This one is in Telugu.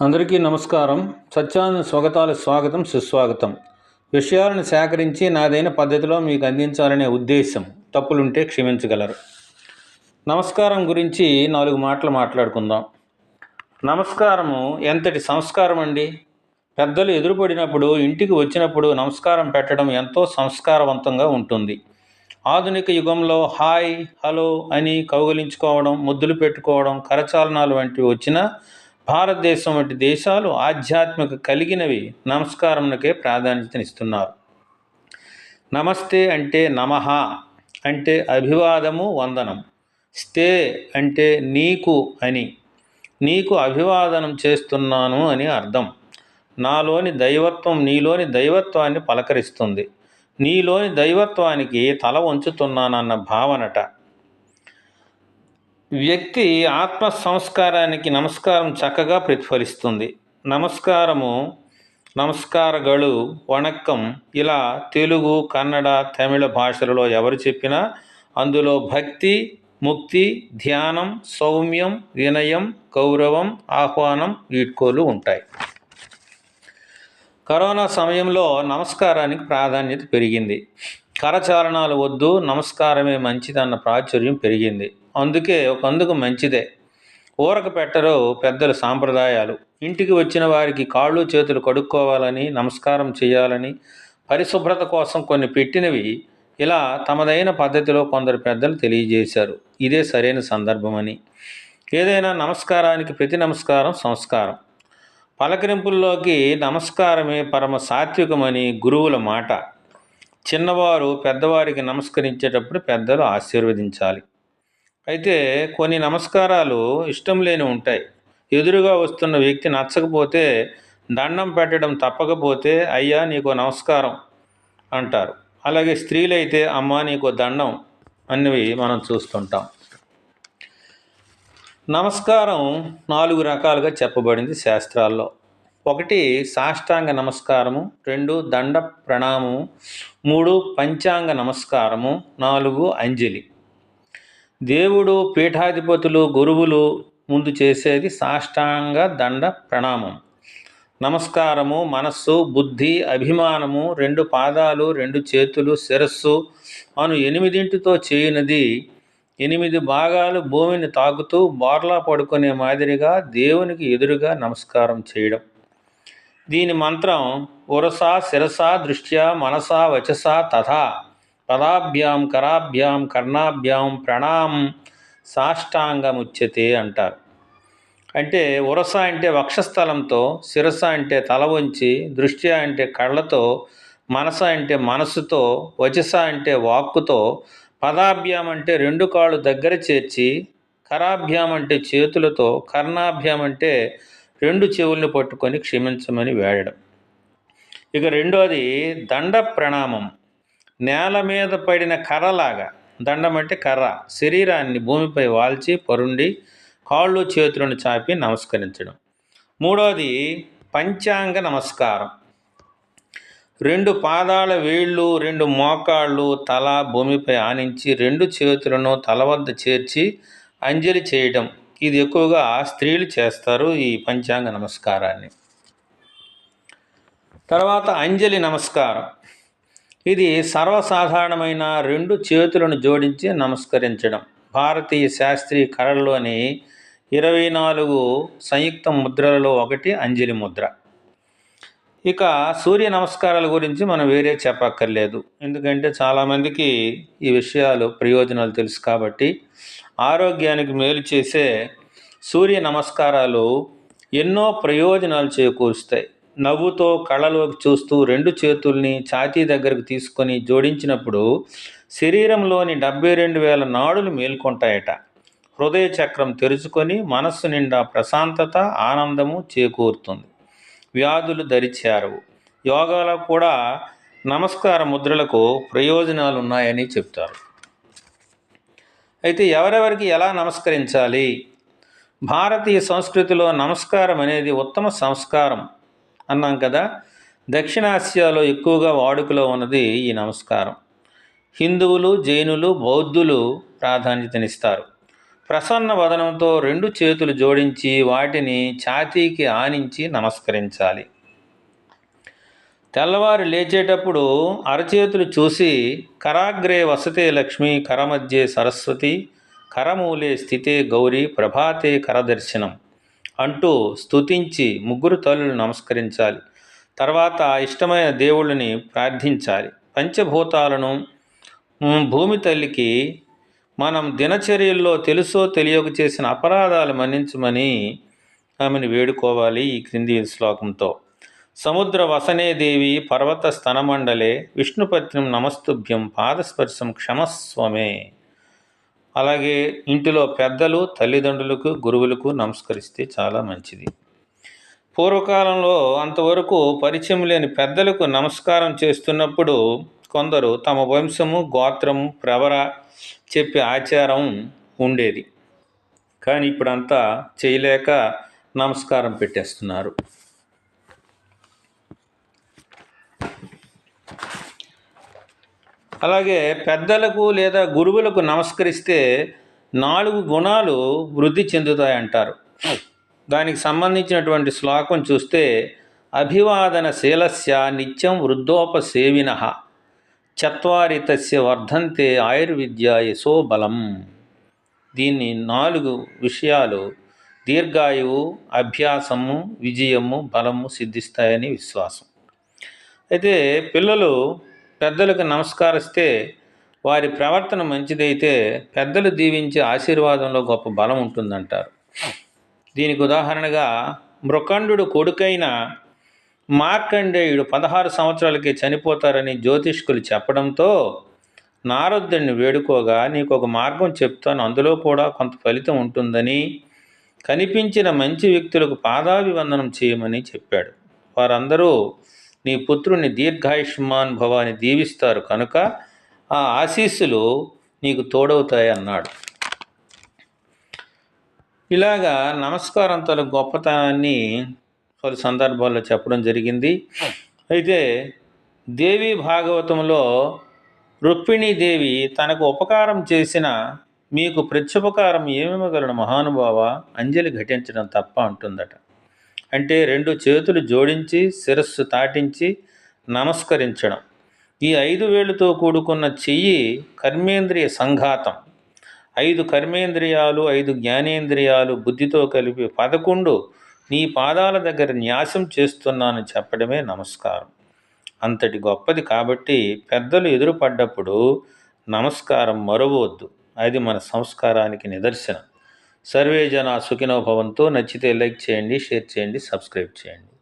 అందరికీ నమస్కారం. సత్యానంద స్వాగతాలు స్వాగతం సుస్వాగతం. విషయాలను సేకరించి నాదైన పద్ధతిలో మీకు అందించాలనే ఉద్దేశం. తప్పులుంటే క్షమించగలరు. నమస్కారం గురించి నాలుగు మాటలు మాట్లాడుకుందాం. నమస్కారము ఎంతటి సంస్కారం అండి? పెద్దలు ఎదురుపడినప్పుడు ఇంటికి వచ్చినప్పుడు నమస్కారం పెట్టడం ఎంతో సంస్కారవంతంగా ఉంటుంది. ఆధునిక యుగంలో హాయ్ హలో అని కౌగలించుకోవడం ముద్దులు పెట్టుకోవడం కరచాలనాలు వంటివి వచ్చినా భారతదేశం వంటి దేశాలు ఆధ్యాత్మిక కలిగినవి నమస్కారంకే ప్రాధాన్యతనిస్తున్నారు. నమస్తే అంటే నమః అంటే అభివాదము వందనం. స్తే అంటే నీకు అని. నీకు అభివాదనం చేస్తున్నాను అని అర్థం. నాలోని దైవత్వం నీలోని దైవత్వాన్ని పలకరిస్తుంది. నీలోని దైవత్వానికి తల వంచుతున్నానన్న భావనట. వ్యక్తి ఆత్మ సంస్కారానికి నమస్కారం చక్కగా ప్రతిఫలిస్తుంది. నమస్కారము నమస్కారగలు వణక్కం ఇలా తెలుగు కన్నడ తమిళ భాషలలో ఎవరు చెప్పినా అందులో భక్తి ముక్తి ధ్యానం సౌమ్యం వినయం గౌరవం ఆహ్వానం వీడ్కోలు ఉంటాయి. కరోనా సమయంలో నమస్కారానికి ప్రాధాన్యత పెరిగింది. కరచారణాలు వద్దు నమస్కారమే మంచిదన్న ప్రాచుర్యం పెరిగింది. అందుకే ఒక అందుకు మంచిదే. ఊరక పెట్టరు పెద్దల సాంప్రదాయాలు. ఇంటికి వచ్చిన వారికి కాళ్ళు చేతులు కడుక్కోవాలని నమస్కారం చేయాలని పరిశుభ్రత కోసం కొన్ని పెట్టినవి ఇలా తమదైన పద్ధతిలో కొందరు పెద్దలు తెలియజేశారు. ఇదే సరైన సందర్భమని. ఏదైనా నమస్కారానికి ప్రతి నమస్కారం సంస్కారం. పలకరింపుల్లోకి నమస్కారమే పరమ సాత్వికమని గురువుల మాట. చిన్నవారు పెద్దవారికి నమస్కరించేటప్పుడు పెద్దలు ఆశీర్వదించాలి. అయితే కొన్ని నమస్కారాలు ఇష్టం లేని ఉంటాయి. ఎదురుగా వస్తున్న వ్యక్తి నచ్చకపోతే దండం పెట్టడం తప్పకపోతే అయ్యా నీకు నమస్కారం అంటారు. అలాగే స్త్రీలైతే అమ్మ నీకు దండం అన్నవి మనం చూస్తుంటాం. నమస్కారం నాలుగు రకాలుగా చెప్పబడింది శాస్త్రాల్లో. ఒకటి సాష్టాంగ నమస్కారము. రెండు దండ ప్రణామము. మూడు పంచాంగ నమస్కారము. నాలుగు అంజలి. దేవుడు పీఠాధిపతులు గురువులు ముందు చేసేది సాష్టాంగ దండ ప్రణామం. నమస్కారము మనస్సు బుద్ధి అభిమానము రెండు పాదాలు రెండు చేతులు శిరస్సు అను ఎనిమిదింటితో చేయనది. ఎనిమిది భాగాలు భూమిని తాకుతూ బోర్లా పడుకునే మాదిరిగా దేవునికి ఎదురుగా నమస్కారం చేయడం. దీని మంత్రం ఉరస శిరస దృష్ట్యా మనస వచస తథా పదాభ్యాం కరాభ్యాం కర్ణాభ్యాం ప్రణాం సాష్టాంగముచ్యతే అంటారు. అంటే ఉరస అంటే వక్షస్థలంతో శిరస అంటే తల వంచి దృష్ట్యా అంటే కళ్ళతో మనస అంటే మనసుతో వచస అంటే వాక్కుతో పదాభ్యాం అంటే రెండు కాళ్ళు దగ్గర చేర్చి కరాభ్యాం అంటే చేతులతో కర్ణాభ్యాం అంటే రెండు చెవుల్ని పట్టుకొని క్షమించమని వేడడం. ఇక రెండోది దండ ప్రణామం నేల మీద పడిన కర్రలాగా దండం అంటే కర్ర శరీరాన్ని భూమిపై వాల్చి పరుండి కాళ్ళు చేతులను చాపి నమస్కరించడం. మూడోది పంచాంగ నమస్కారం. రెండు పాదాల వేళ్ళు రెండు మోకాళ్ళు తల భూమిపై ఆనించి రెండు చేతులను తల వద్ద చేర్చి అంజలి చేయడం. ఇది ఎక్కువగా స్త్రీలు చేస్తారు ఈ పంచాంగ నమస్కారాన్ని. తర్వాత అంజలి నమస్కారం. ఇది సర్వసాధారణమైన రెండు చేతులను జోడించి నమస్కరించడం. భారతీయ శాస్త్రీయ కళల్లోని ఇరవై నాలుగు సంయుక్త ముద్రలలో ఒకటి అంజలి ముద్ర. ఇక సూర్య నమస్కారాల గురించి మనం వేరే చెప్పక్కర్లేదు. ఎందుకంటే చాలామందికి ఈ విషయాలు ప్రయోజనాలు తెలుసు కాబట్టి ఆరోగ్యానికి మేలు చేసే సూర్య నమస్కారాలు ఎన్నో ప్రయోజనాలు చేకూరుస్తాయి. నవ్వుతో కళ్ళలోకి చూస్తూ రెండు చేతుల్ని ఛాతీ దగ్గరకు తీసుకొని జోడించినప్పుడు శరీరంలోని డెబ్బై రెండు వేల నాడులు మేల్కొంటాయట. హృదయ చక్రం తెరుచుకొని మనస్సు నిండా ప్రశాంతత ఆనందము చేకూరుతుంది. వ్యాధులు దరిచేరవు యోగాలో కూడా నమస్కార ముద్రలకు ప్రయోజనాలు ఉన్నాయని చెప్తారు. అయితే ఎవరెవరికి ఎలా నమస్కరించాలి? భారతీయ సంస్కృతిలో నమస్కారం అనేది ఉత్తమ సంస్కారం. అన్నాం కదా. దక్షిణాసియాలో ఎక్కువగా వాడుకలో ఉన్నది ఈ నమస్కారం. హిందువులు జైనులు బౌద్ధులు ప్రాధాన్యతనిస్తారు. ప్రసన్న వదనంతో రెండు చేతులు జోడించి వాటిని ఛాతీకి ఆనించి నమస్కరించాలి. తెల్లవారు లేచేటప్పుడు అరచేతులు చూసి కరాగ్రే వసతే లక్ష్మి కరమధ్యే సరస్వతి కరమూలే స్థితే గౌరీ ప్రభాతే కరదర్శనం. అంటూ స్తుతించి ముగ్గురు తల్లులు నమస్కరించాలి. తర్వాత ఇష్టమైన దేవుళ్ళని ప్రార్థించాలి. పంచభూతాలను భూమి తల్లికి మనం దినచర్యల్లో తెలుసో తెలియక చేసిన అపరాధాలు మన్నించమని ఆమెను వేడుకోవాలి ఈ క్రింది శ్లోకంతో. సముద్ర వసనే దేవి పర్వత స్తనమండలే విష్ణుపత్నం నమస్తుభ్యం పాదస్పర్శం క్షమస్వమే. అలాగే ఇంటిలో పెద్దలు తల్లిదండ్రులకు గురువులకు నమస్కరిస్తే చాలా మంచిది. పూర్వకాలంలో అంతవరకు పరిచయం లేని పెద్దలకు నమస్కారం చేస్తున్నప్పుడు కొందరు తమ వంశము గోత్రము ప్రవర చెప్పే ఆచారం ఉండేది. కానీ ఇప్పుడంతా చేయలేక నమస్కారం పెట్టేస్తున్నారు. అలాగే పెద్దలకు లేదా గురువులకు నమస్కరిస్తే నాలుగు గుణాలు వృద్ధి చెందుతాయంటారు. దానికి సంబంధించినటువంటి శ్లోకం చూస్తే అభివాదన శీలస్య నిత్యం వృద్ధోపసేవిన చత్వారి తస్య వర్ధంతే ఆయుర్విద్య యశోబలం దీన్ని నాలుగు విషయాలు దీర్ఘాయువు అభ్యాసము విజయము బలము సిద్ధిస్తాయని విశ్వాసం. అయితే పిల్లలు పెద్దలకు నమస్కారిస్తే వారి ప్రవర్తన మంచిదైతే పెద్దలు దీవించే ఆశీర్వాదంలో గొప్ప బలం ఉంటుందంటారు. దీనికి ఉదాహరణగా మృకండు కొడుకైన మార్కండేయుడు పదహారు సంవత్సరాలకి చనిపోతారని జ్యోతిష్కులు చెప్పడంతో నారదుడిని వేడుకోగా నీకు ఒక మార్గం చెప్తాను అందులో కూడా కొంత ఫలితం ఉంటుందని కనిపించిన మంచి వ్యక్తులకు పాదాభివందనం చేయమని చెప్పాడు. వారందరూ నీ పుత్రుని దీర్ఘాయుష్మాన్ భవాన్ని దీవిస్తారు కనుక ఆ ఆశీస్సులు నీకు తోడవుతాయి అన్నాడు. ఇలాగా నమస్కారం తల గొప్పతనాన్ని పలు సందర్భాల్లో చెప్పడం జరిగింది. అయితే దేవి భాగవతంలో రుక్మిణీదేవి తనకు ఉపకారం చేసిన మీకు ప్రత్యుపకారం ఏమివ్వగలను మహానుభావ? అంజలి ఘటించడం తప్ప అంటుందట. అంటే రెండు చేతులు జోడించి శిరస్సు తాటించి నమస్కరించడం. ఈ ఐదు వేళ్ళతో కూడుకున్న చెయ్యి కర్మేంద్రియ సంఘాతం. ఐదు కర్మేంద్రియాలు ఐదు జ్ఞానేంద్రియాలు బుద్ధితో కలిపి పదకొండు నీ పాదాల దగ్గర న్యాసం చేస్తున్నాను చెప్పడమే నమస్కారం. అంతటి గొప్పది కాబట్టి పెద్దలు ఎదురుపడ్డప్పుడు నమస్కారం మరవద్దు అది మన సంస్కారానికి నిదర్శనం. సర్వే జన సుఖినో భవంతో. నచ్చితే లైక్ చేయండి షేర్ చేయండి సబ్స్క్రైబ్ చేయండి.